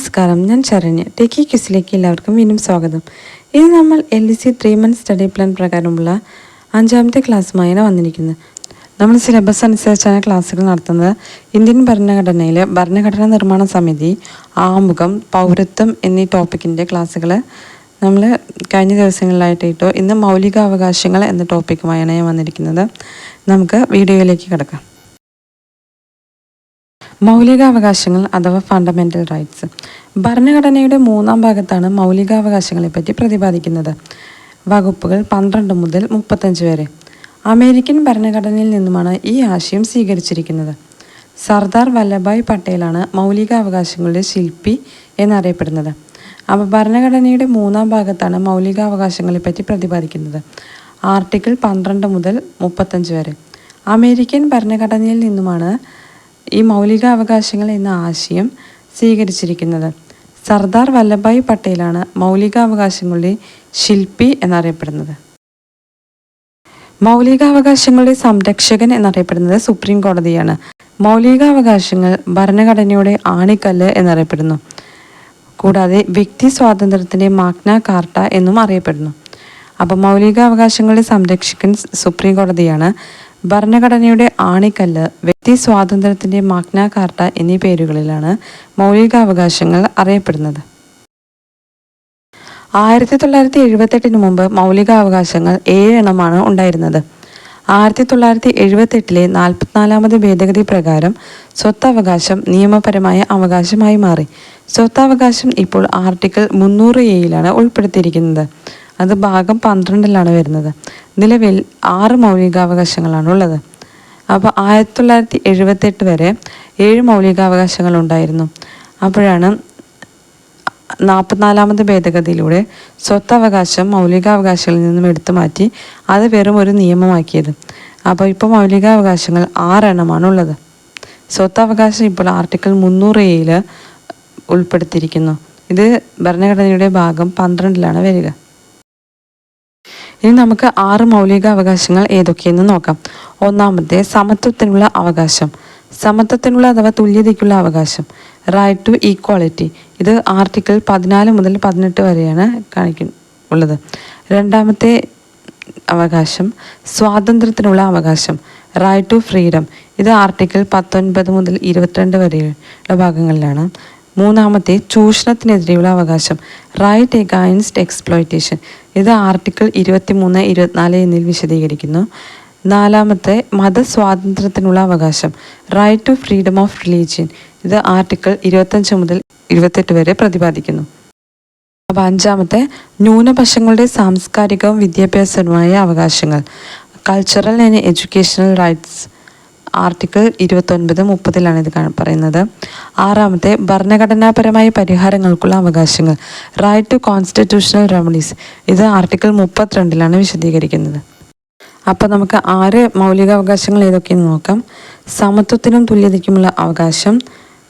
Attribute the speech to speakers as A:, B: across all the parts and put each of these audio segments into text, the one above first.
A: നമസ്കാരം. ഞാൻ ശരണ്യ. ടെക്കി ക്യൂസിലേക്ക് എല്ലാവർക്കും വീണ്ടും സ്വാഗതം. ഇത് നമ്മൾ L E C three month study plan പ്രകാരമുള്ള അഞ്ചാമത്തെ ക്ലാസ്സുമായാണ് വന്നിരിക്കുന്നത്. നമ്മൾ സിലബസ് അനുസരിച്ചാണ് ക്ലാസ്സുകൾ നടത്തുന്നത്. ഇന്ത്യൻ ഭരണഘടനയിൽ ഭരണഘടനാ നിർമ്മാണ സമിതി ആമുഖം പൗരത്വം എന്നീ ടോപ്പിക്കിന്റെ ക്ലാസ്സുകൾ നമ്മൾ കഴിഞ്ഞ ദിവസങ്ങളിലായിട്ട് ഇട്ടു ഇന്ന് മൗലികാവകാശങ്ങൾ എന്ന ടോപ്പിക്കുമായാണ് ഞാൻ വന്നിരിക്കുന്നത്. നമുക്ക് വീഡിയോയിലേക്ക് കിടക്കാം. മൗലികാവകാശങ്ങൾ അഥവാ ഫണ്ടമെന്റൽ റൈറ്റ്സ് ഭരണഘടനയുടെ മൂന്നാം ഭാഗത്താണ് മൗലികാവകാശങ്ങളെപ്പറ്റി പ്രതിപാദിക്കുന്നത്. വകുപ്പുകൾ പന്ത്രണ്ട് മുതൽ മുപ്പത്തഞ്ച് വരെ. അമേരിക്കൻ ഭരണഘടനയിൽ നിന്നുമാണ് ഈ ആശയം സ്വീകരിച്ചിരിക്കുന്നത്. സർദാർ വല്ലഭായ് പട്ടേലാണ് മൗലികാവകാശങ്ങളുടെ ശില്പി എന്നറിയപ്പെടുന്നത്. അപ്പോൾ ഭരണഘടനയുടെ മൂന്നാം ഭാഗത്താണ് മൗലികാവകാശങ്ങളെപ്പറ്റി പ്രതിപാദിക്കുന്നത്. ആർട്ടിക്കിൾ പന്ത്രണ്ട് മുതൽ മുപ്പത്തഞ്ച് വരെ. അമേരിക്കൻ ഭരണഘടനയിൽ നിന്നുമാണ് ഈ മൗലികാവകാശങ്ങൾ എന്ന ആശയം സ്വീകരിച്ചിരിക്കുന്നത്. സർദാർ വല്ലഭായ് പട്ടേലാണ് മൗലികാവകാശങ്ങളുടെ ശില്പി എന്നറിയപ്പെടുന്നത്. മൗലികാവകാശങ്ങളുടെ സംരക്ഷകൻ എന്നറിയപ്പെടുന്നത് സുപ്രീം കോടതിയാണ്. മൗലികാവകാശങ്ങൾ ഭരണഘടനയുടെ ആണിക്കല്ല് എന്നറിയപ്പെടുന്നു. കൂടാതെ വ്യക്തി സ്വാതന്ത്ര്യത്തിന്റെ മാഗ്ന കാർട്ട എന്നും അറിയപ്പെടുന്നു. അപ്പോൾ മൗലികാവകാശങ്ങളെ സംരക്ഷിക്കാൻ സുപ്രീം കോടതിയാണ് ഭരണഘടനയുടെ ആണിക്കല്ല് വ്യക്തി സ്വാതന്ത്ര്യത്തിന്റെ മാഗ്ന കാർട്ട എന്നീ പേരുകളിലാണ് മൗലികാവകാശങ്ങൾ അറിയപ്പെടുന്നത്. ആയിരത്തി തൊള്ളായിരത്തി എഴുപത്തെട്ടിന് മുമ്പ് മൗലികാവകാശങ്ങൾ ഏഴെണ്ണമാണ് ഉണ്ടായിരുന്നത്. ആയിരത്തി തൊള്ളായിരത്തി എഴുപത്തെട്ടിലെ നാൽപ്പത്തിനാലാമത് ഭേദഗതി പ്രകാരം സ്വത്തവകാശം നിയമപരമായ അവകാശമായി മാറി. സ്വത്തവകാശം ഇപ്പോൾ ആർട്ടിക്കിൾ മുന്നൂറ് എയിലാണ് ഉൾപ്പെടുത്തിയിരിക്കുന്നത്. അത് ഭാഗം പന്ത്രണ്ടിലാണ് വരുന്നത്. നിലവിൽ ആറ് മൗലികാവകാശങ്ങളാണ് ഉള്ളത് അപ്പോൾ ആയിരത്തി തൊള്ളായിരത്തി എഴുപത്തെട്ട് വരെ ഏഴ് മൗലികാവകാശങ്ങൾ ഉണ്ടായിരുന്നു അപ്പോഴാണ് നാൽപ്പത്തിനാലാമത് ഭേദഗതിയിലൂടെ സ്വത്തവകാശം മൗലികാവകാശങ്ങളിൽ നിന്നും എടുത്തു മാറ്റി അത് വെറും ഒരു നിയമമാക്കിയത്. അപ്പോൾ ഇപ്പോൾ മൗലികാവകാശങ്ങൾ ആറെണ്ണമാണ് ഉള്ളത് സ്വത്തവകാശം ഇപ്പോൾ ആർട്ടിക്കിൾ മുന്നൂറ് എയിൽ ഉൾപ്പെടുത്തിയിരിക്കുന്നു. ഇത് ഭരണഘടനയുടെ ഭാഗം പന്ത്രണ്ടിലാണ് വരിക. ഇനി നമുക്ക് ആറ് മൗലിക അവകാശങ്ങൾ ഏതൊക്കെയെന്ന് നോക്കാം. ഒന്നാമത്തെ സമത്വത്തിനുള്ള അവകാശം. സമത്വത്തിനുള്ള അഥവാ തുല്യതയ്ക്കുള്ള അവകാശം. റൈറ്റ് ടു ഈക്വാളിറ്റി ഇത് ആർട്ടിക്കിൾ പതിനാല് മുതൽ പതിനെട്ട് വരെയാണ് കാണിക്കുന്ന ഉള്ളത്. രണ്ടാമത്തെ അവകാശം സ്വാതന്ത്ര്യത്തിനുള്ള അവകാശം. റൈറ്റ് ടു ഫ്രീഡം ഇത് ആർട്ടിക്കിൾ പത്തൊൻപത് മുതൽ ഇരുപത്തിരണ്ട് വരെയുള്ള ഭാഗങ്ങളിലാണ്. മൂന്നാമത്തെ ചൂഷണത്തിനെതിരെയുള്ള അവകാശം. റൈറ്റ് എഗൈൻസ്റ്റ് എക്സ്പ്ലോയിറ്റേഷൻ ഇത് ആർട്ടിക്കിൾ ഇരുപത്തി മൂന്ന് ഇരുപത്തിനാല് എന്നിൽ വിശദീകരിക്കുന്നു. നാലാമത്തെ മതസ്വാതന്ത്ര്യത്തിനുള്ള അവകാശം. Right to freedom of religion ഇത് ആർട്ടിക്കിൾ ഇരുപത്തഞ്ച് മുതൽ ഇരുപത്തെട്ട് വരെ പ്രതിപാദിക്കുന്നു. അപ്പോൾ അഞ്ചാമത്തെ ന്യൂനപക്ഷങ്ങളുടെ സാംസ്കാരികവും വിദ്യാഭ്യാസവുമായ അവകാശങ്ങൾ. Cultural and educational rights article ഇരുപത്തൊൻപത് മുപ്പതിലാണ് ഇത് പറയുന്നത്. ആറാമത്തെ ഭരണഘടനാപരമായ പരിഹാരങ്ങൾക്കുള്ള അവകാശങ്ങൾ. റൈറ്റ് ടു കോൺസ്റ്റിറ്റ്യൂഷണൽ റെമഡീസ് ഇത് ആർട്ടിക്കിൾ മുപ്പത്തിരണ്ടിലാണ് വിശദീകരിക്കുന്നത്. അപ്പോൾ നമുക്ക് ആറ് മൗലികാവകാശങ്ങൾ ഏതൊക്കെയെന്ന് നോക്കാം. സമത്വത്തിനും തുല്യതയ്ക്കുമുള്ള അവകാശം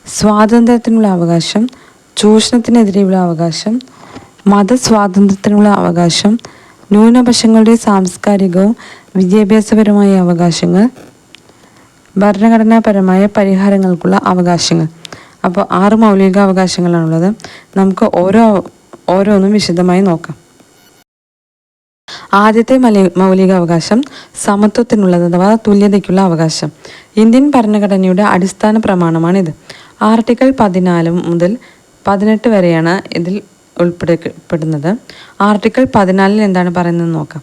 A: സ്വാതന്ത്ര്യത്തിനുള്ള അവകാശം ചൂഷണത്തിനെതിരെയുള്ള അവകാശം മതസ്വാതന്ത്ര്യത്തിനുള്ള അവകാശം ന്യൂനപക്ഷങ്ങളുടെ സാംസ്കാരികവും വിദ്യാഭ്യാസപരമായ അവകാശങ്ങൾ ഭരണഘടനാപരമായ പരിഹാരങ്ങൾക്കുള്ള അവകാശങ്ങൾ. അപ്പോൾ ആറ് മൗലിക അവകാശങ്ങളാണുള്ളത് നമുക്ക് ഓരോ ഓരോന്നും വിശദമായി നോക്കാം. ആദ്യത്തെ മലി മൗലിക അവകാശം സമത്വത്തിനുള്ളത് അഥവാ തുല്യതയ്ക്കുള്ള അവകാശം. ഇന്ത്യൻ ഭരണഘടനയുടെ അടിസ്ഥാന പ്രമാണമാണിത്. ആർട്ടിക്കിൾ പതിനാല് മുതൽ പതിനെട്ട് വരെയാണ് ഇതിൽ ഉൾപ്പെടുന്നത് ആർട്ടിക്കിൾ പതിനാലിൽ എന്താണ് പറയുന്നത് നോക്കാം.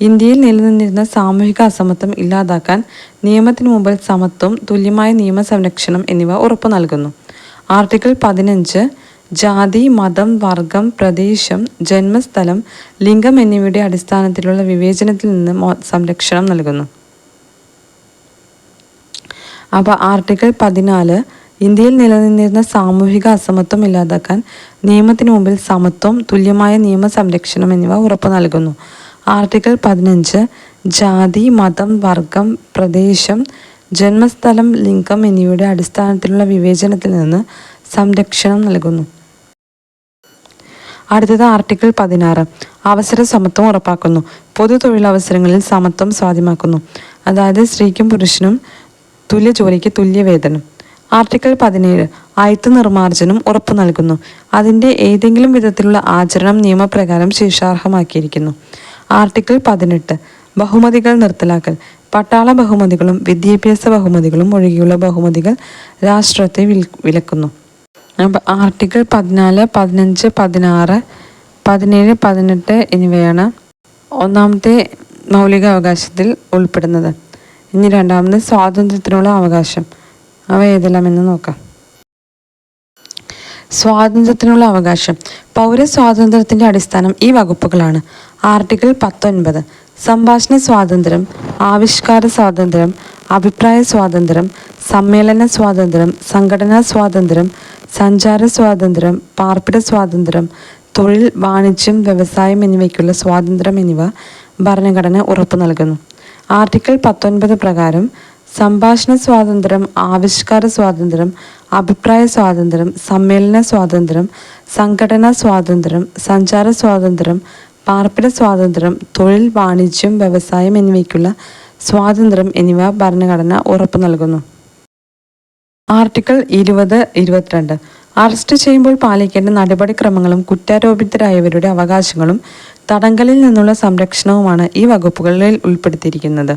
A: ഇന്ത്യയിൽ നിലനിന്നിരുന്ന സാമൂഹിക അസമത്വം ഇല്ലാതാക്കാൻ നിയമത്തിന് മുമ്പിൽ സമത്വം തുല്യമായ നിയമ സംരക്ഷണം എന്നിവ ഉറപ്പു നൽകുന്നു. ആർട്ടിക്കിൾ പതിനഞ്ച് ജാതി മതം വർഗം പ്രദേശം ജന്മസ്ഥലം ലിംഗം എന്നിവയുടെ അടിസ്ഥാനത്തിലുള്ള വിവേചനത്തിൽ നിന്ന് സംരക്ഷണം നൽകുന്നു. അപ്പോൾ ആർട്ടിക്കിൾ പതിനാല് ഇന്ത്യയിൽ നിലനിന്നിരുന്ന സാമൂഹിക അസമത്വം ഇല്ലാതാക്കാൻ നിയമത്തിന് മുമ്പിൽ സമത്വം തുല്യമായ നിയമ സംരക്ഷണം എന്നിവ ഉറപ്പു നൽകുന്നു. ആർട്ടിക്കിൾ പതിനഞ്ച് ജാതി മതം വർഗം പ്രദേശം ജന്മസ്ഥലം ലിംഗം എന്നിവയുടെ അടിസ്ഥാനത്തിലുള്ള വിവേചനത്തിൽ നിന്ന് സംരക്ഷണം നൽകുന്നു. അടുത്തത് ആർട്ടിക്കിൾ പതിനാറ് അവസര സമത്വം ഉറപ്പാക്കുന്നു. പൊതു തൊഴിലവസരങ്ങളിൽ സമത്വം സ്വാധീനമാക്കുന്നു. അതായത് സ്ത്രീക്കും പുരുഷനും തുല്യ ജോലിക്ക് തുല്യ വേതനം ആർട്ടിക്കിൾ പതിനേഴ് അയത്ത് നിർമ്മാർജനം ഉറപ്പു നൽകുന്നു. അതിന്റെ ഏതെങ്കിലും വിധത്തിലുള്ള ആചരണം നിയമപ്രകാരം ശിക്ഷാർഹമാക്കിയിരിക്കുന്നു ആർട്ടിക്കിൾ പതിനെട്ട്. ബഹുമതികൾ നിർത്തലാക്കൽ. പട്ടാള ബഹുമതികളും വിദ്യാഭ്യാസ ബഹുമതികളും ഒഴികെയുള്ള ബഹുമതികൾ രാഷ്ട്രത്തെ വിലക്കുന്നു. ആർട്ടിക്കിൾ പതിനാല് പതിനഞ്ച് പതിനാറ് പതിനേഴ് പതിനെട്ട് എന്നിവയാണ് ഒന്നാമത്തെ മൗലിക അവകാശത്തിൽ ഉൾപ്പെടുന്നത്. ഇനി രണ്ടാമത് സ്വാതന്ത്ര്യത്തിനുള്ള അവകാശം. അവ ഏതെല്ലാമെന്ന് നോക്കാം. സ്വാതന്ത്ര്യത്തിനുള്ള അവകാശം. പൗരസ്വാതന്ത്ര്യത്തിന്റെ അടിസ്ഥാനം ഈ വകുപ്പുകളാണ്. ആർട്ടിക്കിൾ പത്തൊൻപത്. സംഭാഷണ സ്വാതന്ത്ര്യം ആവിഷ്കാര സ്വാതന്ത്ര്യം അഭിപ്രായ സ്വാതന്ത്ര്യം സമ്മേളന സ്വാതന്ത്ര്യം സംഘടനാ സ്വാതന്ത്ര്യം സഞ്ചാര സ്വാതന്ത്ര്യം പാർപ്പിട സ്വാതന്ത്ര്യം തൊഴിൽ വാണിജ്യം വ്യവസായം എന്നിവയ്ക്കുള്ള സ്വാതന്ത്ര്യം എന്നിവ ഭരണഘടന ഉറപ്പു നൽകുന്നു. ആർട്ടിക്കിൾ പത്തൊൻപത് പ്രകാരം സംഭാഷണ സ്വാതന്ത്ര്യം ആവിഷ്കാര സ്വാതന്ത്ര്യം അഭിപ്രായ സ്വാതന്ത്ര്യം സമ്മേളന സ്വാതന്ത്ര്യം സംഘടനാ സ്വാതന്ത്ര്യം സഞ്ചാര സ്വാതന്ത്ര്യം പാർപ്പിട സ്വാതന്ത്ര്യം തൊഴിൽ വാണിജ്യം വ്യവസായം എന്നിവയ്ക്കുള്ള സ്വാതന്ത്ര്യം എന്നിവ ഭരണഘടന ഉറപ്പു നൽകുന്നു. ആർട്ടിക്കിൾ ഇരുപത് ഇരുപത്തിരണ്ട്. അറസ്റ്റ് ചെയ്യുമ്പോൾ പാലിക്കേണ്ട നടപടിക്രമങ്ങളും കുറ്റാരോപിതരായവരുടെ അവകാശങ്ങളും തടങ്കലിൽ നിന്നുള്ള സംരക്ഷണവുമാണ് ഈ വകുപ്പുകളിൽ ഉൾപ്പെടുത്തിയിരിക്കുന്നത്.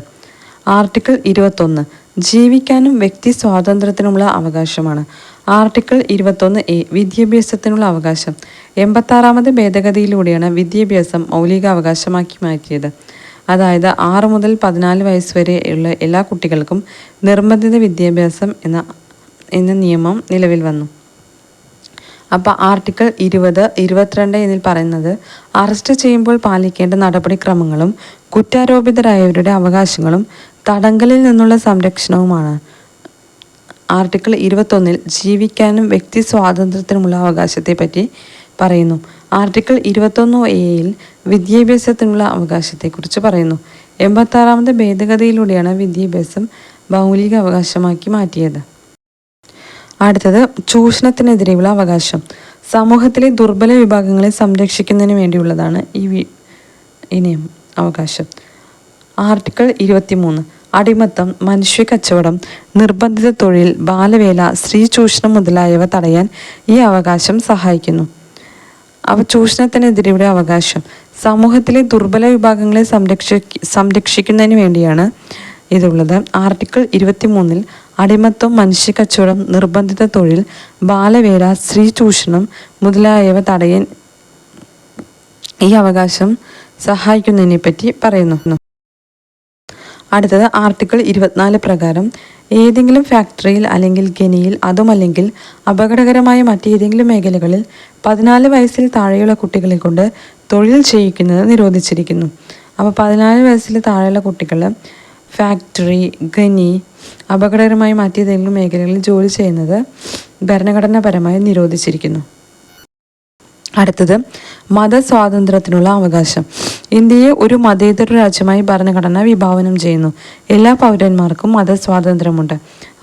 A: ആർട്ടിക്കിൾ ഇരുപത്തൊന്ന് ജീവിക്കാനും വ്യക്തി സ്വാതന്ത്ര്യത്തിനുമുള്ള അവകാശമാണ്. ആർട്ടിക്കിൾ ഇരുപത്തൊന്ന് എ വിദ്യാഭ്യാസത്തിനുള്ള അവകാശം. എൺപത്താറാമത് ഭേദഗതിയിലൂടെയാണ് വിദ്യാഭ്യാസം മൗലിക അവകാശമാക്കി മാറ്റിയത് അതായത് ആറ് മുതൽ പതിനാല് വയസ്സ് വരെ ഉള്ള എല്ലാ കുട്ടികൾക്കും നിർബന്ധിത വിദ്യാഭ്യാസം എന്ന എന്ന നിയമം നിലവിൽ വന്നു. അപ്പോൾ ആർട്ടിക്കിൾ ഇരുപത് ഇരുപത്തിരണ്ട് എന്നിൽ പറയുന്നത് അറസ്റ്റ് ചെയ്യുമ്പോൾ പാലിക്കേണ്ട നടപടിക്രമങ്ങളും കുറ്റാരോപിതരായവരുടെ അവകാശങ്ങളും തടങ്കലിൽ നിന്നുള്ള സംരക്ഷണവുമാണ്. ആർട്ടിക്കിൾ ഇരുപത്തൊന്നിൽ ജീവിക്കാനും വ്യക്തി സ്വാതന്ത്ര്യത്തിനുമുള്ള അവകാശത്തെപ്പറ്റി പറയുന്നു. ആർട്ടിക്കിൾ ഇരുപത്തൊന്ന് എയിൽ വിദ്യാഭ്യാസത്തിനുള്ള അവകാശത്തെക്കുറിച്ച് പറയുന്നു. എൺപത്താറാമത് ഭേദഗതിയിലൂടെയാണ് വിദ്യാഭ്യാസം മൗലിക അവകാശമാക്കി മാറ്റിയത്. അടുത്തത് ചൂഷണത്തിനെതിരെയുള്ള അവകാശം. സമൂഹത്തിലെ ദുർബല വിഭാഗങ്ങളെ സംരക്ഷിക്കുന്നതിന് വേണ്ടിയുള്ളതാണ് ഈ വി അവകാശം. ആർട്ടിക്കിൾ ഇരുപത്തിമൂന്ന്. അടിമത്തം മനുഷ്യ കച്ചവടം നിർബന്ധിത തൊഴിൽ ബാലവേല സ്ത്രീ ചൂഷണം മുതലായവ തടയാൻ ഈ അവകാശം സഹായിക്കുന്നു. അവ ചൂഷണത്തിനെതിരെയുടെ അവകാശം. സമൂഹത്തിലെ ദുർബല വിഭാഗങ്ങളെ സംരക്ഷ സംരക്ഷിക്കുന്നതിന് വേണ്ടിയാണ് ഇതുള്ളത്. ആർട്ടിക്കിൾ ഇരുപത്തിമൂന്നിൽ അടിമത്തം മനുഷ്യ കച്ചവടം നിർബന്ധിത തൊഴിൽ ബാലവേല സ്ത്രീ ചൂഷണം മുതലായവ തടയാൻ ഈ അവകാശം സഹായിക്കുന്നതിനെ പറ്റി പറയുന്നു. അടുത്തത് ആർട്ടിക്കിൾ ഇരുപത്തിനാല് പ്രകാരം ഏതെങ്കിലും ഫാക്ടറിയിൽ അല്ലെങ്കിൽ ഖനിയിൽ അതുമല്ലെങ്കിൽ അപകടകരമായ മറ്റേതെങ്കിലും മേഖലകളിൽ പതിനാല് വയസ്സിൽ താഴെയുള്ള കുട്ടികളെ കൊണ്ട് തൊഴിൽ ചെയ്യിക്കുന്നത് നിരോധിച്ചിരിക്കുന്നു. അപ്പോൾ പതിനാല് വയസ്സിൽ താഴെയുള്ള കുട്ടികൾ ഫാക്ടറി ഖനി അപകടകരമായി മറ്റേതെങ്കിലും മേഖലകളിൽ ജോലി ചെയ്യുന്നത് ഭരണഘടനാപരമായി നിരോധിച്ചിരിക്കുന്നു. അടുത്തത് മതസ്വാതന്ത്ര്യത്തിനുള്ള അവകാശം. ഇന്ത്യയെ ഒരു മതേതര രാജ്യമായി ഭരണഘടന വിഭാവനം ചെയ്യുന്നു. എല്ലാ പൗരന്മാർക്കും മതസ്വാതന്ത്ര്യമുണ്ട്.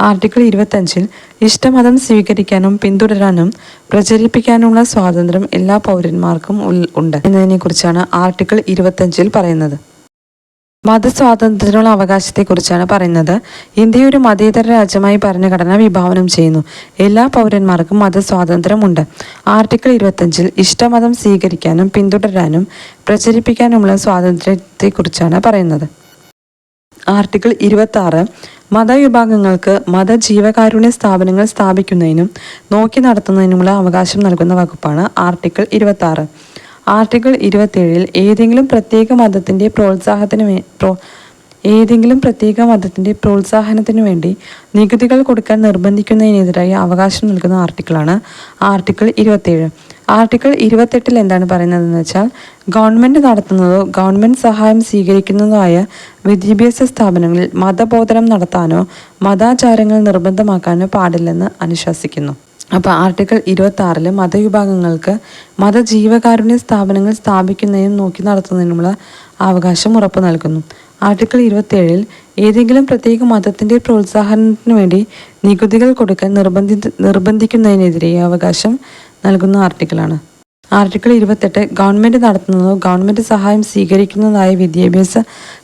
A: ആർട്ടിക്കിൾ ഇരുപത്തഞ്ചിൽ ഇഷ്ടമതം സ്വീകരിക്കാനും പിന്തുടരാനും പ്രചരിപ്പിക്കാനുമുള്ള സ്വാതന്ത്ര്യം എല്ലാ പൗരന്മാർക്കും ഉണ്ട് എന്നതിനെക്കുറിച്ചാണ് ആർട്ടിക്കിൾ ഇരുപത്തഞ്ചിൽ പറയുന്നത്. മതസ്വാതന്ത്ര്യത്തിനുള്ള അവകാശത്തെക്കുറിച്ചാണ് പറയുന്നത്. ഇന്ത്യ ഒരു മതേതര രാജ്യമായി ഭരണഘടന വിഭാവനം ചെയ്യുന്നു. എല്ലാ പൗരന്മാർക്കും മതസ്വാതന്ത്ര്യമുണ്ട്. ആർട്ടിക്കിൾ ഇരുപത്തഞ്ചിൽ ഇഷ്ടമതം സ്വീകരിക്കാനും പിന്തുടരാനും പ്രചരിപ്പിക്കാനുമുള്ള സ്വാതന്ത്ര്യത്തെക്കുറിച്ചാണ് പറയുന്നത്. ആർട്ടിക്കിൾ ഇരുപത്തി ആറ് മതവിഭാഗങ്ങൾക്ക് മതജീവകാരുണ്യ സ്ഥാപനങ്ങൾ സ്ഥാപിക്കുന്നതിനും നോക്കി നടത്തുന്നതിനുമുള്ള അവകാശം നൽകുന്ന വകുപ്പാണ് ആർട്ടിക്കിൾ ഇരുപത്തി ആർട്ടിക്കിൾ ഇരുപത്തേഴിൽ ഏതെങ്കിലും പ്രത്യേക മതത്തിന്റെ പ്രോത്സാഹത്തിന് പ്രോ ഏതെങ്കിലും പ്രത്യേക മതത്തിന്റെ പ്രോത്സാഹനത്തിനു വേണ്ടി നികുതികൾ കൊടുക്കാൻ നിർബന്ധിക്കുന്നതിനെതിരായി അവകാശം നൽകുന്ന ആർട്ടിക്കിളാണ് ആർട്ടിക്കിൾ ഇരുപത്തേഴ് ആർട്ടിക്കിൾ ഇരുപത്തെട്ടിൽ എന്താണ് പറയുന്നതെന്ന് വെച്ചാൽ ഗവൺമെന്റ് നടത്തുന്നതോ ഗവൺമെന്റ് സഹായം സ്വീകരിക്കുന്നതോ ആയ വിദ്യാഭ്യാസ സ്ഥാപനങ്ങളിൽ മതബോധനം നടത്താനോ മതാചാരങ്ങൾ നിർബന്ധമാക്കാനോ പാടില്ലെന്ന് അനുശാസിക്കുന്നു. അപ്പോൾ ആർട്ടിക്കിൾ ഇരുപത്തി ആറിൽ മതവിഭാഗങ്ങൾക്ക് മതജീവകാരുണ്യ സ്ഥാപനങ്ങൾ സ്ഥാപിക്കുന്നതിനും നോക്കി നടത്തുന്നതിനുമുള്ള അവകാശം ഉറപ്പു നൽകുന്നു. ആർട്ടിക്കിൾ ഇരുപത്തിയേഴിൽ ഏതെങ്കിലും പ്രത്യേക മതത്തിന്റെ പ്രോത്സാഹനത്തിന് വേണ്ടി നികുതികൾ കൊടുക്കാൻ നിർബന്ധി നിർബന്ധിക്കുന്നതിനെതിരെ അവകാശം നൽകുന്ന ആർട്ടിക്കിളാണ്. ആർട്ടിക്കിൾ ഇരുപത്തെട്ട് ഗവൺമെന്റ് നടത്തുന്നതോ ഗവൺമെന്റ് സഹായം സ്വീകരിക്കുന്നതായ വിദ്യാഭ്യാസ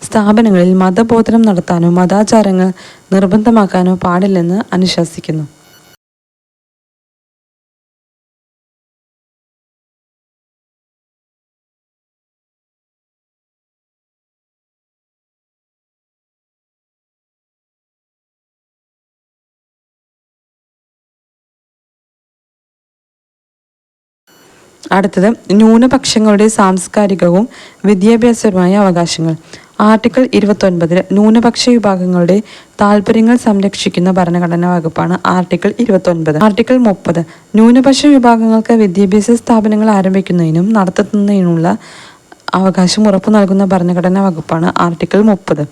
A: സ്ഥാപനങ്ങളിൽ മതബോധനം നടത്താനോ മതാചാരങ്ങൾ നിർബന്ധമാക്കാനോ പാടില്ലെന്ന് അനുശാസിക്കുന്നു. അടുത്തത് ന്യൂനപക്ഷങ്ങളുടെ സാംസ്കാരികവും വിദ്യാഭ്യാസപരമായ അവകാശങ്ങൾ. ആർട്ടിക്കിൾ ഇരുപത്തൊൻപതിൽ ന്യൂനപക്ഷ വിഭാഗങ്ങളുടെ താല്പര്യങ്ങൾ സംരക്ഷിക്കുന്ന ഭരണഘടനാ വകുപ്പാണ് ആർട്ടിക്കിൾ ഇരുപത്തൊൻപത്. ആർട്ടിക്കിൾ മുപ്പത് ന്യൂനപക്ഷ വിഭാഗങ്ങൾക്ക് വിദ്യാഭ്യാസ സ്ഥാപനങ്ങൾ ആരംഭിക്കുന്നതിനും നടത്തുന്നതിനുള്ള അവകാശം ഉറപ്പു നൽകുന്ന ഭരണഘടനാ വകുപ്പാണ് ആർട്ടിക്കിൾ മുപ്പത്.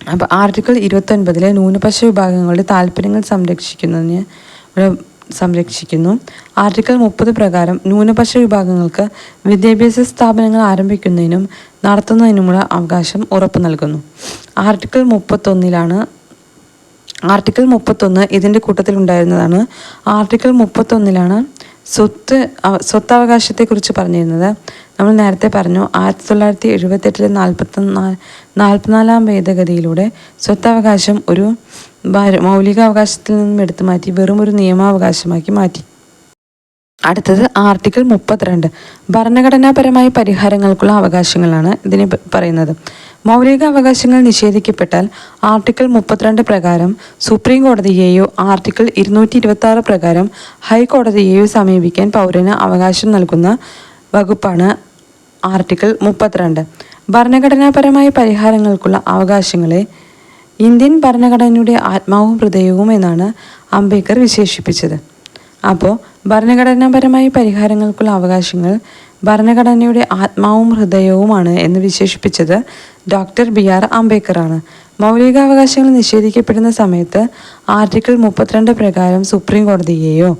A: അപ്പോൾ ആർട്ടിക്കിൾ ഇരുപത്തൊൻപതിലെ ന്യൂനപക്ഷ വിഭാഗങ്ങളുടെ താല്പര്യങ്ങൾ സംരക്ഷിക്കുന്നതിന് സംരക്ഷിക്കുന്നു. ആർട്ടിക്കിൾ മുപ്പത് പ്രകാരം ന്യൂനപക്ഷ വിഭാഗങ്ങൾക്ക് വിദ്യാഭ്യാസ സ്ഥാപനങ്ങൾ ആരംഭിക്കുന്നതിനും നടത്തുന്നതിനുമുള്ള അവകാശം ഉറപ്പു നൽകുന്നു. ആർട്ടിക്കിൾ മുപ്പത്തൊന്നിലാണ് ആർട്ടിക്കിൾ മുപ്പത്തൊന്ന് ഇതിന്റെ കൂട്ടത്തിലുണ്ടായിരുന്നതാണ് ആർട്ടിക്കിൾ മുപ്പത്തൊന്നിലാണ് സ്വത്ത് സ്വത്തവകാശത്തെക്കുറിച്ച് പറഞ്ഞിരുന്നത്. നമ്മൾ നേരത്തെ പറഞ്ഞു ആയിരത്തി തൊള്ളായിരത്തി എഴുപത്തെട്ടിലെ നാൽപ്പത്തി നാൽപ്പത്തിനാലാം ഭേദഗതിയിലൂടെ സ്വത്തവകാശം ഒരു മൗലികാവകാശത്തിൽ നിന്നും എടുത്തു മാറ്റി വെറും ഒരു നിയമാവകാശമാക്കി മാറ്റി. അടുത്തത് ആർട്ടിക്കിൾ മുപ്പത്തിരണ്ട്. ഭരണഘടനാപരമായ പരിഹാരങ്ങൾക്കുള്ള അവകാശങ്ങളാണ് ഇതിനെ പറയുന്നത്. മൗലിക അവകാശങ്ങൾ നിഷേധിക്കപ്പെട്ടാൽ ആർട്ടിക്കിൾ മുപ്പത്തിരണ്ട് പ്രകാരം സുപ്രീം കോടതിയെയോ ആർട്ടിക്കിൾ ഇരുന്നൂറ്റി ഇരുപത്തി ആറ് പ്രകാരം ഹൈക്കോടതിയെയോ സമീപിക്കാൻ പൗരന് അവകാശം നൽകുന്ന വകുപ്പാണ് ആർട്ടിക്കിൾ മുപ്പത്തിരണ്ട്. ഭരണഘടനാപരമായ പരിഹാരങ്ങൾക്കുള്ള അവകാശങ്ങളെ ഇന്ത്യൻ ഭരണഘടനയുടെ ആത്മാവും ഹൃദയവും എന്നാണ് അംബേദ്കർ വിശേഷിപ്പിച്ചത്. അപ്പോൾ ഭരണഘടനാപരമായ പരിഹാരങ്ങൾക്കുള്ള അവകാശങ്ങൾ ഭരണഘടനയുടെ ആത്മാവും ഹൃദയവുമാണ് എന്ന് വിശേഷിപ്പിച്ചത് ഡോക്ടർ ബി ആർ അംബേദ്കറാണ്. മൗലികാവകാശങ്ങൾ നിഷേധിക്കപ്പെടുന്ന സമയത്ത് ആർട്ടിക്കിൾ മുപ്പത്തിരണ്ട് പ്രകാരം സുപ്രീം കോടതിയെയോ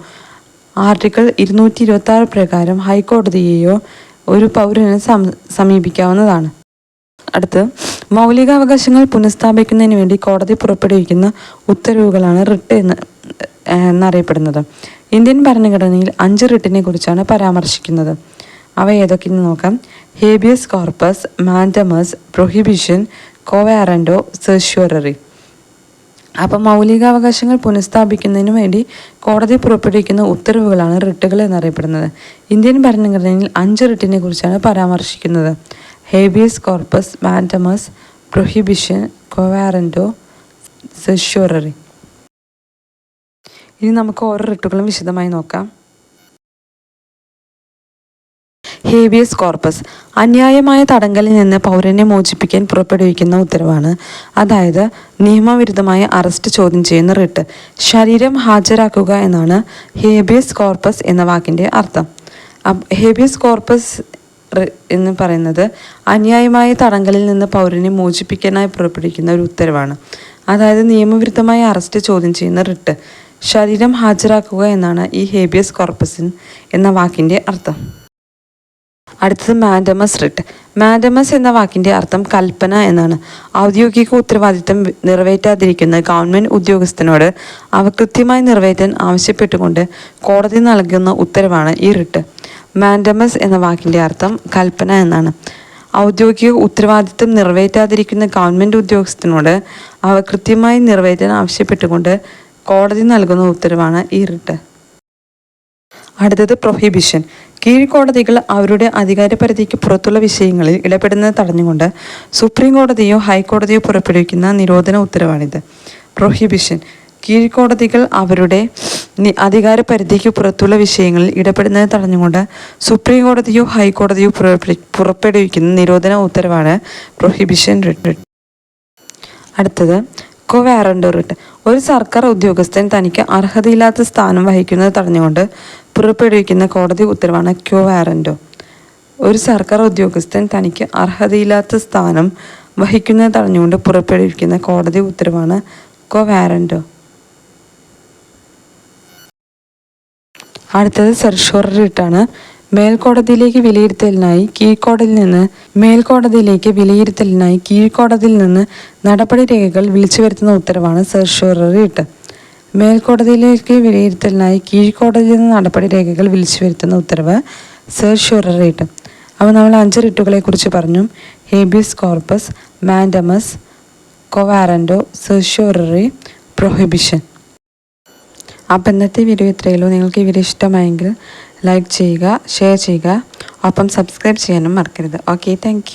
A: ആർട്ടിക്കിൾ ഇരുന്നൂറ്റി ഇരുപത്തി ആറ് പ്രകാരം ഹൈക്കോടതിയെയോ ഒരു പൗരന് സമീപിക്കാവുന്നതാണ്. അടുത്ത് മൗലികാവകാശങ്ങൾ പുനഃസ്ഥാപിക്കുന്നതിന് വേണ്ടി കോടതി പുറപ്പെടുവിക്കുന്ന ഉത്തരവുകളാണ് റിട്ട് എന്ന് എന്നറിയപ്പെടുന്നത്. ഇന്ത്യൻ ഭരണഘടനയിൽ അഞ്ച് റിട്ടിനെ കുറിച്ചാണ് പരാമർശിക്കുന്നത്. അവ ഏതൊക്കെയെന്ന് നോക്കാം. Habeas corpus mandamus prohibition quo warranto certiorari അപ്പം മൗലികാവകാശങ്ങൾ പുനഃസ്ഥാപിക്കുന്നതിന് വേണ്ടി കോടതി പുറപ്പെടുവിക്കുന്ന ഉത്തരവുകളാണ് റിട്ടുകൾ എന്നറിയപ്പെടുന്നത്. ഇന്ത്യൻ ഭരണഘടനയിൽ അഞ്ച് റിട്ടിനെ കുറിച്ചാണ് പരാമർശിക്കുന്നത്. Habeas corpus mandamus prohibition quo warranto certiorari ഇനി നമുക്ക് ഓരോ റിട്ടുകളും വിശദമായി നോക്കാം. ഹേബിയസ് കോർപ്പസ് അന്യായമായ തടങ്കലിൽ നിന്ന് പൗരനെ മോചിപ്പിക്കാൻ പുറപ്പെടുവിക്കുന്ന ഉത്തരവാണ്. അതായത് നിയമവിരുദ്ധമായ അറസ്റ്റ് ചോദ്യം ചെയ്യുന്ന റിട്ട്. ശരീരം ഹാജരാക്കുക എന്നാണ് ഹേബിയസ് കോർപ്പസ് എന്ന വാക്കിന്റെ അർത്ഥം. ഹേബിയസ് കോർപ്പസ് എന്ന് പറയുന്നത് അന്യായമായ തടങ്കലിൽ നിന്ന് പൗരനെ മോചിപ്പിക്കാനായി പുറപ്പെടുവിക്കുന്ന ഒരു ഉത്തരവാണ്. അതായത് നിയമവിരുദ്ധമായ അറസ്റ്റ് ചോദ്യം ചെയ്യുന്ന റിട്ട്. ശരീരം ഹാജരാക്കുക എന്നാണ് ഈ ഹേബിയസ് കോർപ്പസിൻ എന്ന വാക്കിന്റെ അർത്ഥം. അടുത്തത് മാൻഡമസ് റിട്ട്. മാൻഡമസ് എന്ന വാക്കിന്റെ അർത്ഥം കൽപ്പന എന്നാണ്. ഔദ്യോഗിക ഉത്തരവാദിത്തം നിറവേറ്റാതിരിക്കുന്ന ഗവൺമെന്റ് ഉദ്യോഗസ്ഥനോട് അവ കൃത്യമായി നിറവേറ്റാൻ ആവശ്യപ്പെട്ടുകൊണ്ട് കോടതി നൽകുന്ന ഉത്തരവാണ് ഈ റിട്ട്. മാൻഡമസ് എന്ന വാക്കിന്റെ അർത്ഥം കൽപ്പന എന്നാണ്. ഔദ്യോഗിക ഉത്തരവാദിത്തം നിറവേറ്റാതിരിക്കുന്ന ഗവൺമെന്റ് ഉദ്യോഗസ്ഥനോട് അവ കൃത്യമായി നിറവേറ്റാൻ ആവശ്യപ്പെട്ടുകൊണ്ട് കോടതി നൽകുന്ന ഉത്തരവാണ് ഈ റിട്ട്. അടുത്തത് പ്രൊഹിബിഷൻ. കീഴ്ക്കോടതികൾ അവരുടെ അധികാരപരിധിക്ക് പുറത്തുള്ള വിഷയങ്ങളിൽ ഇടപെടുന്നത് തടഞ്ഞുകൊണ്ട് സുപ്രീം കോടതിയോ ഹൈക്കോടതിയോ പുറപ്പെടുവിക്കുന്ന നിരോധന ഉത്തരവാണിത്. പ്രൊഹിബിഷൻ. കീഴ്ക്കോടതികൾ അവരുടെ അധികാരപരിധിക്ക് പുറത്തുള്ള വിഷയങ്ങളിൽ ഇടപെടുന്നത് തടഞ്ഞുകൊണ്ട് സുപ്രീം കോടതിയോ ഹൈക്കോടതിയോ പുറപ്പെടുവിക്കുന്ന നിരോധന ഉത്തരവാണ് പ്രൊഹിബിഷൻ റിട്ട് അടുത്തത് കൊവാറണ്ടോ റിട്ട് ഒരു സർക്കാർ ഉദ്യോഗസ്ഥൻ തനിക്ക് അർഹതയില്ലാത്ത സ്ഥാനം വഹിക്കുന്നത് തടഞ്ഞുകൊണ്ട് പുറപ്പെടുവിക്കുന്ന കോടതി ഉത്തരവാണ് ക്യോ വാറന്റോ ഒരു സർക്കാർ ഉദ്യോഗസ്ഥൻ തനിക്ക് അർഹതയില്ലാത്ത സ്ഥാനം വഹിക്കുന്നത് തടഞ്ഞുകൊണ്ട് പുറപ്പെടുവിക്കുന്ന കോടതി ഉത്തരവാണ് കോ വാറന്റോ അടുത്തത് സെർഷോറിട്ടാണ് മേൽക്കോടതിയിലേക്ക് വിലയിരുത്തലിനായി കീഴ്ക്കോടതിയിൽ നിന്ന് മേൽക്കോടതിയിലേക്ക് വിലയിരുത്തലിനായി കീഴ്ക്കോടതിയിൽ നിന്ന് നടപടി രേഖകൾ വിളിച്ചു വരുത്തുന്ന ഉത്തരവാണ് സെർഷോറി റിട്ട്. മേൽക്കോടതിയിലേക്ക് വിലയിരുത്തലിനായി കീഴ്ക്കോടതിയിൽ നിന്ന് നടപടി രേഖകൾ വിളിച്ചു വരുത്തുന്ന ഉത്തരവ് സെർഷോറി റിട്ട്. അവ നമ്മൾ അഞ്ച് റിട്ടുകളെ കുറിച്ച് പറഞ്ഞു. Habeas corpus mandamus quo warranto certiorari prohibition. അപ്പം ഇന്നത്തെ വീഡിയോ ഇത്രയുള്ളൂ നിങ്ങൾക്ക് ഈ വീഡിയോ ഇഷ്ടമായെങ്കിൽ ലൈക്ക് ചെയ്യുക ഷെയർ ചെയ്യുക. ഒപ്പം സബ്സ്ക്രൈബ് ചെയ്യാനും മറക്കരുത്. Okay thank